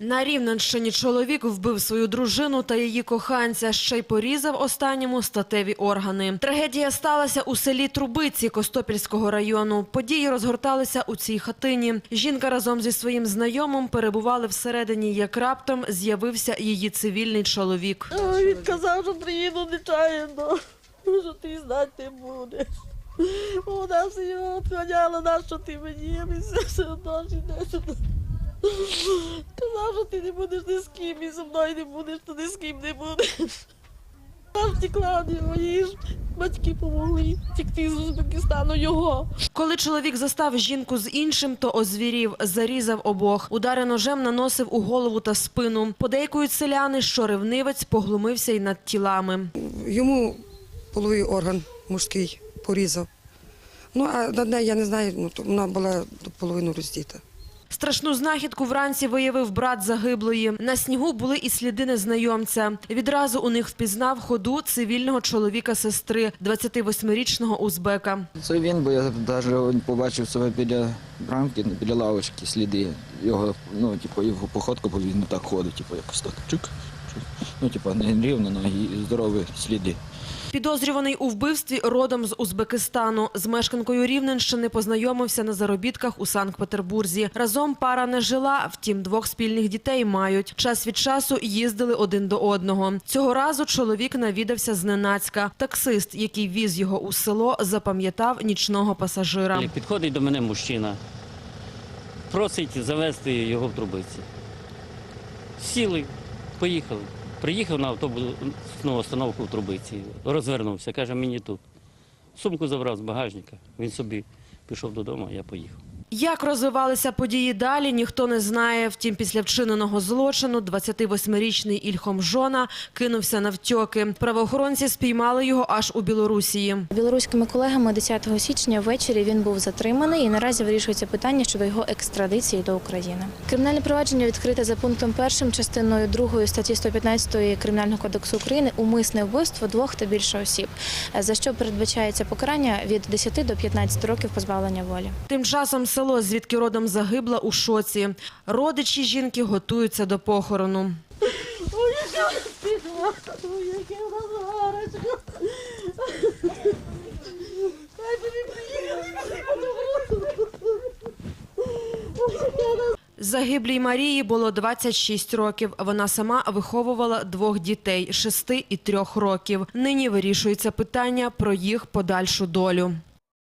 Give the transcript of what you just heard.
На Рівненщині чоловік вбив свою дружину та її коханця, ще й порізав останньому статеві органи. Трагедія сталася у селі Трубиці Костопільського району. Події розгорталися у цій хатині. Жінка разом зі своїм знайомим перебували всередині, як раптом з'явився її цивільний чоловік. Він казав, що приїду нечаянно, що ти знати не будеш. Вона все його відганяла, на що ти мені, все, одно ж іде сюди. Казав, що ти не будеш ні з ким, і зі мною не будеш, то ні з ким не будеш. Втекла від нього, ж батьки помогли втекти з Узбекистану його. Коли чоловік застав жінку з іншим, то озвірів, зарізав обох. Удари ножем наносив у голову та спину. Подейкують селяни, що ревнивець поглумився й над тілами. Йому половий орган мужський порізав. Ну, а над нею я не знаю, ну, то вона була до половину роздіта. Страшну знахідку вранці виявив брат загиблої. На снігу були і сліди незнайомця. Відразу у них впізнав ходу цивільного чоловіка сестри, 28-річного узбека. Це він, бо я навіть побачив себе біля брамки, біля лавочки, сліди. Його, ну, типу, його походку, бо він так ходить, типу, якось так чук. Ну, типу, не рівно, але і здорові сліди. Підозрюваний у вбивстві родом з Узбекистану. З мешканкою Рівненщини познайомився на заробітках у Санкт-Петербурзі. Разом пара не жила, втім, двох спільних дітей мають. Час від часу їздили один до одного. Цього разу чоловік навідався зненацька. Таксист, який віз його у село, запам'ятав нічного пасажира. Підходить до мене мужчина, просить завести його в трубиці. Сіли, поїхали. Приїхав на автобусну остановку в трубиці, розвернувся, каже, мені тут. Сумку забрав з багажника, він собі пішов додому, а я поїхав. Як розвивалися події далі, ніхто не знає. Втім, після вчиненого злочину 28-річний Ільхом Жона кинувся навтьоки. Правоохоронці спіймали його аж у Білорусії. Білоруськими колегами 10 січня ввечері він був затриманий і наразі вирішується питання щодо його екстрадиції до України. Кримінальне провадження відкрите за пунктом першим частиною 2 статті 115 Кримінального кодексу України умисне вбивство двох та більше осіб, за що передбачається покарання від 10 до 15 років позбавлення волі. Тим часом село, звідки родом загибла, у шоці. Родичі жінки готуються до похорону. Загиблій Марії було 26 років. Вона сама виховувала двох дітей – 6 і 3 років. Нині вирішується питання про їх подальшу долю.